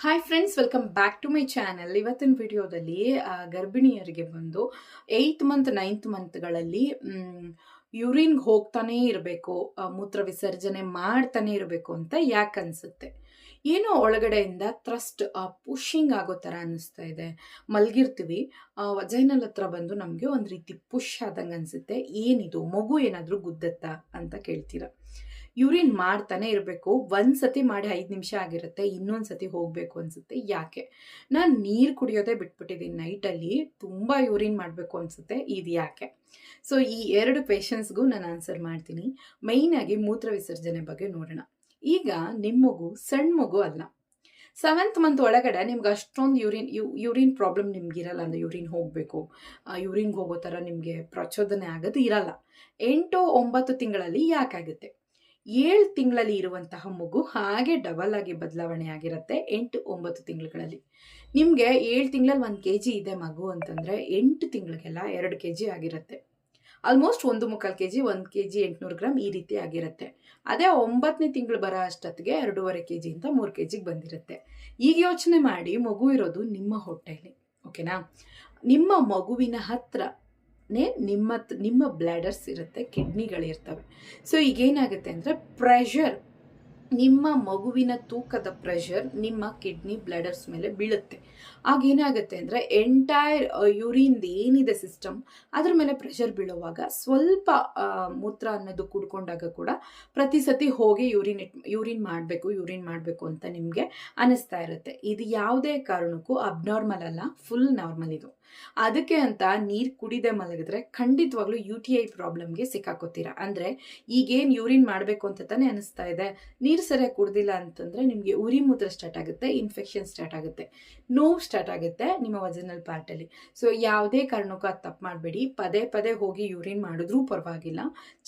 Hi friends welcome back to my channel ಇವತ್ತಿನ ವಿಡಿಯೋದಲ್ಲಿ ಗರ್ಭಿಣಿಯರಿಗೆ ಬಂದು ಏಯ್ತ್ ಮಂತ್ ನೈನ್ತ್ ಮಂತ್ಗಳಲ್ಲಿ ಯೂರಿನ್ಗೆ ಹೋಗ್ತಾನೇ ಇರಬೇಕು ಮೂತ್ರ ವಿಸರ್ಜನೆ ಮಾಡ್ತಾನೆ ಇರಬೇಕು ಅಂತ ಯಾಕೆ ಅನಿಸುತ್ತೆ? ಏನೋ ಒಳಗಡೆಯಿಂದ ಥ್ರಸ್ಟ್ ಪುಷಿಂಗ್ ಆಗೋ ಥರ ಅನ್ನಿಸ್ತಾ ಇದೆ. ಮಲಗಿರ್ತೀವಿ ವಜೈನಲ್ ಹತ್ರ ಬಂದು ನಮಗೆ ಒಂದು ರೀತಿ ಪುಷ್ ಆದಂಗೆ ಅನಿಸುತ್ತೆ. ಏನಿದು, ಮಗು ಏನಾದರೂ ಗುದ್ದತ್ತಾ ಅಂತ ಕೇಳ್ತೀರ? ಯೂರಿನ್ ಮಾಡ್ತಾನೆ ಇರಬೇಕು. ಒಂದು ಸತಿ ಮಾಡಿ ಐದು ನಿಮಿಷ ಆಗಿರುತ್ತೆ. ಇನ್ನೊಂದು ಸತಿ ಹೋಗಬೇಕು ಅನಿಸುತ್ತೆ. ಯಾಕೆ? ನಾನು ನೀರು ಕುಡಿಯೋದೇ ಬಿಟ್ಬಿಟ್ಟಿದ್ದೀನಿ ನೈಟಲ್ಲಿ. ತುಂಬ ಯೂರಿನ್ ಮಾಡಬೇಕು ಅನಿಸುತ್ತೆ. ಇದು ಯಾಕೆ? ಸೊ ಈ ಎರಡು ಪೇಷನ್ಸ್ಗೂ ನಾನು ಆನ್ಸರ್ ಮಾಡ್ತೀನಿ. ಮೈನಾಗಿ ಮೂತ್ರ ವಿಸರ್ಜನೆ ಬಗ್ಗೆ ನೋಡೋಣ. ಈಗ ನಿಮ್ಮ ಮಗು ಸಣ್ಣ ಮಗು ಅಲ್ಲ. ಸೆವೆಂತ್ ಮಂತ್ ಒಳಗಡೆ ನಿಮ್ಗೆ ಅಷ್ಟೊಂದು ಯೂರಿನ್, ಯು, ಯೂರಿನ್ ಪ್ರಾಬ್ಲಮ್ ನಿಮ್ಗೆ ಇರಲ್ಲ. ಅಂದರೆ ಯೂರಿನ್ ಹೋಗಬೇಕು. ಯೂರಿನ್ಗೆ ಹೋಗೋ ಥರ ನಿಮಗೆ ಪ್ರಚೋದನೆ ಆಗೋದು ಇರಲ್ಲ. ಎಂಟು ಒಂಬತ್ತು ತಿಂಗಳಲ್ಲಿ ಯಾಕಾಗುತ್ತೆ? ಏಳು ತಿಂಗಳಲ್ಲಿ ಇರುವಂತಹ ಮಗು ಹಾಗೆ ಡಬಲ್ ಆಗಿ ಬದಲಾವಣೆ ಆಗಿರುತ್ತೆ ಎಂಟು ಒಂಬತ್ತು ತಿಂಗಳುಗಳಲ್ಲಿ. ನಿಮಗೆ ಏಳು ತಿಂಗಳಲ್ಲಿ ಒಂದು ಕೆ ಜಿ ಇದೆ ಮಗು ಅಂತಂದರೆ ಎಂಟು ತಿಂಗಳಿಗೆಲ್ಲ ಎರಡು ಕೆ ಜಿ ಆಗಿರುತ್ತೆ. ಆಲ್ಮೋಸ್ಟ್ ಒಂದು ಮುಕ್ಕಾಲು ಕೆ ಜಿ ಒಂದು ಕೆ ಜಿ ಎಂಟುನೂರು ಗ್ರಾಮ್ ಈ ರೀತಿ ಆಗಿರುತ್ತೆ. ಅದೇ ಒಂಬತ್ತನೇ ತಿಂಗಳು ಬರೋ ಅಷ್ಟೊತ್ತಿಗೆ ಎರಡೂವರೆ ಕೆ ಜಿಯಿಂದ ಮೂರು ಕೆ ಜಿಗೆ ಬಂದಿರುತ್ತೆ. ಈಗ ಯೋಚನೆ ಮಾಡಿ ಮಗು ಇರೋದು ನಿಮ್ಮ ಹೊಟ್ಟೆಯಲ್ಲಿ ಓಕೆನಾ ನಿಮ್ಮ ಮಗುವಿನ ಹತ್ರನೇ ನಿಮ್ಮ ನಿಮ್ಮ ಬ್ಲ್ಯಾಡರ್ಸ್ ಇರುತ್ತೆ ಕಿಡ್ನಿಗಳಿರ್ತವೆ. ಸೊ ಈಗೇನಾಗುತ್ತೆ ಅಂದರೆ ಪ್ರೆಷರ್ ನಿಮ್ಮ ಮಗುವಿನ ತೂಕದ ಪ್ರೆಷರ್ ನಿಮ್ಮ ಕಿಡ್ನಿ ಬ್ಲಡರ್ಸ್ ಮೇಲೆ ಬೀಳುತ್ತೆ. ಆಗ ಏನಾಗುತ್ತೆ ಅಂದರೆ ಎಂಟೈರ್ ಯೂರಿನ್ ಏನಿದೆ ಸಿಸ್ಟಮ್ ಅದ್ರ ಮೇಲೆ ಪ್ರೆಷರ್ ಬೀಳುವಾಗ ಸ್ವಲ್ಪ ಮೂತ್ರ ಅನ್ನೋದು ಕುಡ್ಕೊಂಡಾಗ ಕೂಡ ಪ್ರತಿ ಸತಿ ಹೋಗಿ ಯೂರಿನ್ ಯೂರಿನ್ ಮಾಡಬೇಕು ಯೂರಿನ್ ಮಾಡಬೇಕು ಅಂತ ನಿಮಗೆ ಅನಿಸ್ತಾ ಇರುತ್ತೆ. ಇದು ಯಾವುದೇ ಕಾರಣಕ್ಕೂ ಅಬ್ನಾರ್ಮಲ್ ಅಲ್ಲ ಫುಲ್ ನಾರ್ಮಲ್ ಇದು. ಅದಕ್ಕೆ ಅಂತ ನೀರು ಕುಡಿದೆ ಮಲಗಿದ್ರೆ ಖಂಡಿತವಾಗ್ಲೂ ಯು ಟಿ ಐ ಪ್ರಾಬ್ಲಮ್ಗೆ ಸಿಕ್ಕಾಕೋತೀರಾ? ಅಂದರೆ ಈಗೇನು ಯೂರಿನ್ ಮಾಡಬೇಕು ಅಂತ ತಾನೇ ಅನಿಸ್ತಾ ಇದೆ. ನೀರು ಸರಿಯಾಗಿ ಕುಡ್ದಿಲ್ಲ ಅಂತಂದರೆ ನಿಮಗೆ ಉರಿ ಮೂತ್ರ ಸ್ಟಾರ್ಟ್ ಆಗುತ್ತೆ ಇನ್ಫೆಕ್ಷನ್ ಸ್ಟಾರ್ಟ್ ಆಗುತ್ತೆ. ನೋವು ಸ್ಟಾರ್ಟ್ ಆಗುತ್ತೆ ನಿಮ್ಮ ವಜನಲ್ ಪಾರ್ಟಲ್ಲಿ ಸೊ ಯಾವುದೇ ಕಾರಣಕ್ಕೂ ಅದು ತಪ್ಪು ಮಾಡಬೇಡಿ. ಪದೇ ಪದೇ ಹೋಗಿ ಯೂರಿನ್ ಮಾಡಿದ್ರೂ ಪರವಾಗಿಲ್ಲ.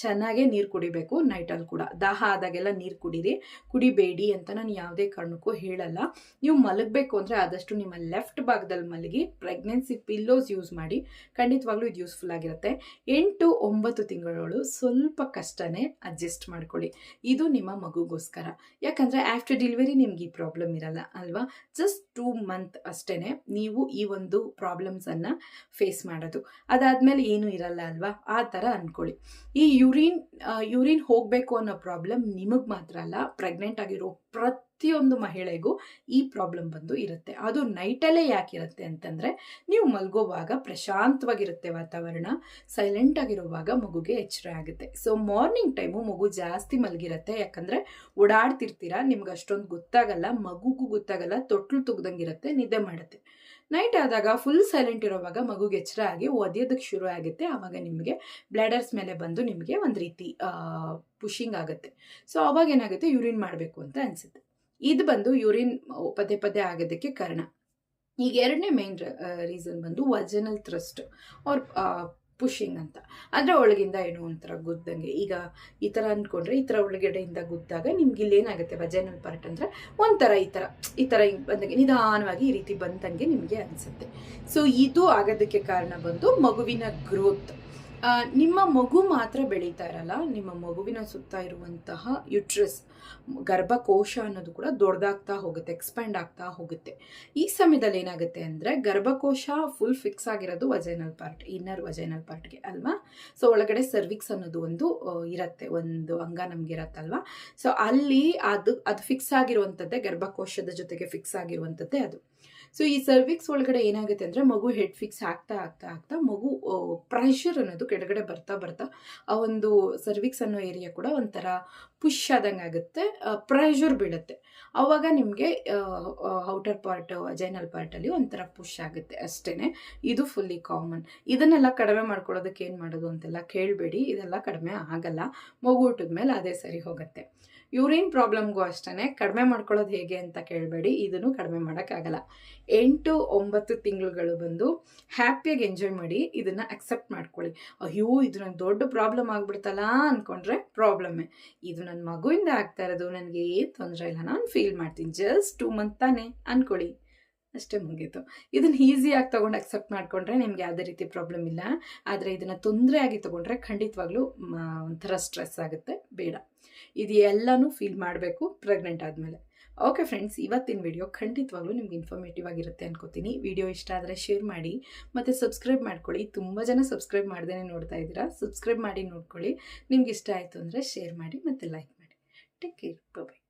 ಚೆನ್ನಾಗೇ ನೀರು ಕುಡಿಬೇಕು ನೈಟಲ್ಲಿ ಕೂಡ. ದಾಹ ಆದಾಗೆಲ್ಲ ನೀರು ಕುಡೀರಿ. ಕುಡಿಬೇಡಿ ಅಂತ ನಾನು ಯಾವುದೇ ಕಾರಣಕ್ಕೂ ಹೇಳಲ್ಲ. ನೀವು ಮಲಗಬೇಕು ಅಂದರೆ ಆದಷ್ಟು ನಿಮ್ಮ ಲೆಫ್ಟ್ ಭಾಗದಲ್ಲಿ ಮಲಗಿ ಪ್ರೆಗ್ನೆನ್ಸಿ ಪಿಲ್ಲೋಸ್ ಯೂಸ್ ಮಾಡಿ. ಖಂಡಿತವಾಗ್ಲೂ ಇದು ಯೂಸ್ಫುಲ್ ಆಗಿರುತ್ತೆ. ಎಂಟು ಒಂಬತ್ತು ತಿಂಗಳು ಸ್ವಲ್ಪ ಕಷ್ಟನೇ ಅಡ್ಜಸ್ಟ್ ಮಾಡ್ಕೊಳ್ಳಿ. ಇದು ನಿಮ್ಮ ಮಗುಗೋಸ್ಕರ. ಯಾಕಂದರೆ ಆಫ್ಟರ್ ಡೆಲಿವರಿ ನಿಮ್ಗೆ ಈ ಪ್ರಾಬ್ಲಮ್ ಇರಲ್ಲ, ಅಲ್ವಾ? ಜಸ್ಟ್ ಟೂ ಮಂತ್ ಅಷ್ಟೇ ನೀವು ಈ ಒಂದು ಪ್ರಾಬ್ಲಮ್ಸನ್ನು ಫೇಸ್ ಮಾಡೋದು. ಅದಾದಮೇಲೆ ಏನೂ ಇರಲ್ಲ, ಅಲ್ವಾ? ಆ ಥರ ಅಂದ್ಕೊಳ್ಳಿ ಈ ಯೂರಿನ್ ಯೂರಿನ್ ಹೋಗಬೇಕು ಅನ್ನೋ ಪ್ರಾಬ್ಲಮ್ ನಿಮಗೆ ಮಾತ್ರ ಅಲ್ಲ ಪ್ರೆಗ್ನೆಂಟ್ ಆಗಿರೋ ಪ್ರತಿಯೊಂದು ಮಹಿಳೆಗೂ ಈ ಪ್ರಾಬ್ಲಮ್ ಬಂದು ಇರುತ್ತೆ. ಅದು ನೈಟಲ್ಲೇ ಯಾಕಿರುತ್ತೆ ಅಂತಂದರೆ, ನೀವು ಮಲ್ಗೋವಾಗ ಪ್ರಶಾಂತವಾಗಿರುತ್ತೆ ವಾತಾವರಣ ಸೈಲೆಂಟ್ ಆಗಿರುವಾಗ ಮಗುಗೆ ಎಚ್ಚರ ಆಗುತ್ತೆ. ಸೊ ಮಾರ್ನಿಂಗ್ ಟೈಮು ಮಗು ಜಾಸ್ತಿ ಮಲಗಿರುತ್ತೆ. ಯಾಕಂದರೆ, ಓಡಾಡ್ತಿರ್ತೀರಾ, ನಿಮ್ಗೆ ಅಷ್ಟೊಂದು ಗೊತ್ತಾಗಲ್ಲ, ಮಗುಗೂ ಗೊತ್ತಾಗಲ್ಲ, ತೊಟ್ಲು ತುಗ್ದಂಗಿರುತ್ತೆ, ನಿದ್ದೆ ಮಾಡುತ್ತೆ. ನೈಟ್ ಆದಾಗ ಫುಲ್ ಸೈಲೆಂಟ್ ಇರೋವಾಗ ಮಗುಗೆ ಎಚ್ಚರ ಆಗಿ ಒದೆಯೋದಕ್ಕೆ ಶುರು ಆಗುತ್ತೆ. ಆವಾಗ ನಿಮಗೆ ಬ್ಲ್ಯಾಡರ್ಸ್ ಮೇಲೆ ಬಂದು ನಿಮಗೆ ಒಂದು ರೀತಿ ಪುಷಿಂಗ್ ಆಗುತ್ತೆ. ಸೊ ಅವಾಗ ಏನಾಗುತ್ತೆ ಯೂರಿನ್ ಮಾಡಬೇಕು ಅಂತ ಅನಿಸುತ್ತೆ. ಇದು ಬಂದು ಯೂರಿನ್ ಪದೇ ಪದೇ ಆಗೋದಕ್ಕೆ ಕಾರಣ. ಈಗ ಎರಡನೇ ಮೇನ್ ರೀಸನ್ ಬಂದು ವಜನಲ್ ಥ್ರಸ್ಟ್ ಅವ್ರ ಪುಷಿಂಗ್ ಅಂತ. ಅಂದರೆ ಒಳಗಿಂದ ಏನೋ ಒಂಥರ ಗುದ್ದಂಗೆ. ಈಗ ಈ ಥರ ಅಂದ್ಕೊಂಡ್ರೆ ಈ ಥರ ಒಳಗಡೆಯಿಂದ ಗುದ್ದಾಗ ನಿಮ್ಗೆ ಇಲ್ಲಿ ಏನಾಗುತ್ತೆ ವಜನಲ್ ಪಾರ್ಟ್ ಅಂದರೆ ಒಂಥರ ಈ ಥರ ಈ ಥರ ಹಿಂಗೆ ಬಂದಂಗೆ, ನಿಧಾನವಾಗಿ ಈ ರೀತಿ ಬಂದಂಗೆ ನಿಮಗೆ ಅನಿಸುತ್ತೆ. ಸೊ ಇದು ಆಗೋದಕ್ಕೆ ಕಾರಣ ಬಂದು ಮಗುವಿನ ಗ್ರೋತ್ ನಿಮ್ಮ ಮಗು ಮಾತ್ರ ಬೆಳೀತಾ ಇರಲ್ಲ, ನಿಮ್ಮ ಮಗುವಿನ ಸುತ್ತ ಇರುವಂತಹ ಯುಟ್ರಸ್ ಗರ್ಭಕೋಶ ಅನ್ನೋದು ಕೂಡ ದೊಡ್ಡದಾಗ್ತಾ ಹೋಗುತ್ತೆ ಎಕ್ಸ್ಪ್ಯಾಂಡ್ ಆಗ್ತಾ ಹೋಗುತ್ತೆ. ಈ ಸಮಯದಲ್ಲಿ ಏನಾಗುತ್ತೆ ಅಂದರೆ, ಗರ್ಭಕೋಶ ಫುಲ್ ಫಿಕ್ಸ್ ಆಗಿರೋದು ವಜೈನಲ್ ಪಾರ್ಟ್ ಇನ್ನರ್ ವಜೈನಲ್ ಪಾರ್ಟ್ಗೆ ಅಲ್ವಾ? ಸೊ ಒಳಗಡೆ ಸರ್ವಿಕ್ಸ್ ಅನ್ನೋದು ಒಂದು ಇರುತ್ತೆ, ಒಂದು ಅಂಗ ನಮ್ಗೆ ಇರತ್ತಲ್ವಾ? ಸೊ ಅಲ್ಲಿ ಅದು ಅದು ಫಿಕ್ಸ್ ಆಗಿರುವಂಥದ್ದೇ ಗರ್ಭಕೋಶದ ಜೊತೆಗೆ ಫಿಕ್ಸ್ ಆಗಿರುವಂಥದ್ದೇ ಅದು. ಸೊ ಈ ಸರ್ವಿಕ್ಸ್ ಒಳಗಡೆ ಏನಾಗುತ್ತೆ ಅಂದರೆ ಮಗು ಹೆಡ್ ಫಿಕ್ಸ್ ಆಗ್ತಾ ಆಗ್ತಾ ಆಗ್ತಾ ಮಗು ಪ್ರೆಷರ್ ಅನ್ನೋದು ಕೆಳಗಡೆ ಬರ್ತಾ ಬರ್ತಾ ಆ ಒಂದು ಸರ್ವಿಕ್ಸ್ ಅನ್ನೋ ಏರಿಯಾ ಕೂಡ ಒಂಥರ ಪುಷ್ ಆದಂಗೆ ಆಗುತ್ತೆ ಪ್ರೆಷರ್ ಬೀಳುತ್ತೆ. ಆವಾಗ ನಿಮಗೆ ಔಟರ್ ಪಾರ್ಟ್ ಜೈನಲ್ ಪಾರ್ಟಲ್ಲಿ ಒಂಥರ ಪುಷ್ ಆಗುತ್ತೆ ಅಷ್ಟೇ ಇದು ಫುಲ್ಲಿ ಕಾಮನ್ ಇದನ್ನೆಲ್ಲ ಕಡಿಮೆ ಮಾಡ್ಕೊಳ್ಳೋದಕ್ಕೆ ಏನು ಮಾಡೋದು ಅಂತೆಲ್ಲ ಕೇಳಬೇಡಿ. ಇದೆಲ್ಲ ಕಡಿಮೆ ಆಗಲ್ಲ. ಮಗು ಊಟದ ಮೇಲೆ ಅದೇ ಸರಿ ಹೋಗುತ್ತೆ. ಯೂರಿನ್ ಪ್ರಾಬ್ಲಮ್ಗೂ ಅಷ್ಟೇ ಕಡಿಮೆ ಮಾಡ್ಕೊಳ್ಳೋದು ಹೇಗೆ ಅಂತ ಕೇಳಬೇಡಿ. ಇದನ್ನು ಕಡಿಮೆ ಮಾಡೋಕ್ಕಾಗಲ್ಲ. ಎಂಟು ಒಂಬತ್ತು ತಿಂಗಳುಗಳು ಬಂದು ಹ್ಯಾಪಿಯಾಗಿ ಎಂಜಾಯ್ ಮಾಡಿ ಇದನ್ನು ಅಕ್ಸೆಪ್ಟ್ ಮಾಡ್ಕೊಳ್ಳಿ. ಅಯ್ಯೋ, ಇದು ನಂಗೆ ದೊಡ್ಡ ಪ್ರಾಬ್ಲಮ್ ಆಗಿಬಿಡ್ತಲ್ಲ ಅಂದ್ಕೊಂಡ್ರೆ ಪ್ರಾಬ್ಲಮ್ಮೇ ಇದು ನನ್ನ ಮಗುವಿಂದ ಆಗ್ತಾ ಇರೋದು, ನನಗೆ ಏನು ತೊಂದರೆ ಇಲ್ಲ, ನಾನು ಫೀಲ್ ಮಾಡ್ತೀನಿ. ಜಸ್ಟ್ ಟೂ ಮಂತ್ ತಾನೇ ಅಂದ್ಕೊಳ್ಳಿ ಅಷ್ಟೇ ಮುಗೀತು. ಇದನ್ನು ಈಸಿಯಾಗಿ ತೊಗೊಂಡು ಅಕ್ಸೆಪ್ಟ್ ಮಾಡಿಕೊಂಡ್ರೆ ನಿಮ್ಗೆ ಯಾವುದೇ ರೀತಿ ಪ್ರಾಬ್ಲಮ್ ಇಲ್ಲ. ಆದರೆ ಇದನ್ನು ತೊಂದರೆ ಆಗಿ ತೊಗೊಂಡ್ರೆ ಖಂಡಿತವಾಗ್ಲೂ ಒಂಥರ ಸ್ಟ್ರೆಸ್ ಆಗುತ್ತೆ. ಬೇಡ. ಇದು ಎಲ್ಲನೂ ಫೀಲ್ ಮಾಡಬೇಕು ಪ್ರೆಗ್ನೆಂಟ್ ಆದಮೇಲೆ. ಓಕೆ ಫ್ರೆಂಡ್ಸ್ ಇವತ್ತಿನ ವಿಡಿಯೋ ಖಂಡಿತವಾಗ್ಲೂ ನಿಮ್ಗೆ ಇನ್ಫಾರ್ಮೇಟಿವ್ ಆಗಿರುತ್ತೆ ಅನ್ಕೋತೀನಿ. ವಿಡಿಯೋ ಇಷ್ಟ ಆದರೆ ಶೇರ್ ಮಾಡಿ, ಮತ್ತು ಸಬ್ಸ್ಕ್ರೈಬ್ ಮಾಡ್ಕೊಳ್ಳಿ. ತುಂಬ ಜನ ಸಬ್ಸ್ಕ್ರೈಬ್ ಮಾಡ್ದೇ ನೋಡ್ತಾ ಇದ್ದೀರಾ. ಸಬ್ಸ್ಕ್ರೈಬ್ ಮಾಡಿ ನೋಡ್ಕೊಳ್ಳಿ. ನಿಮ್ಗೆ ಇಷ್ಟ ಆಯಿತು ಅಂದರೆ ಶೇರ್ ಮಾಡಿ, ಮತ್ತು ಲೈಕ್ ಮಾಡಿ. Take care bye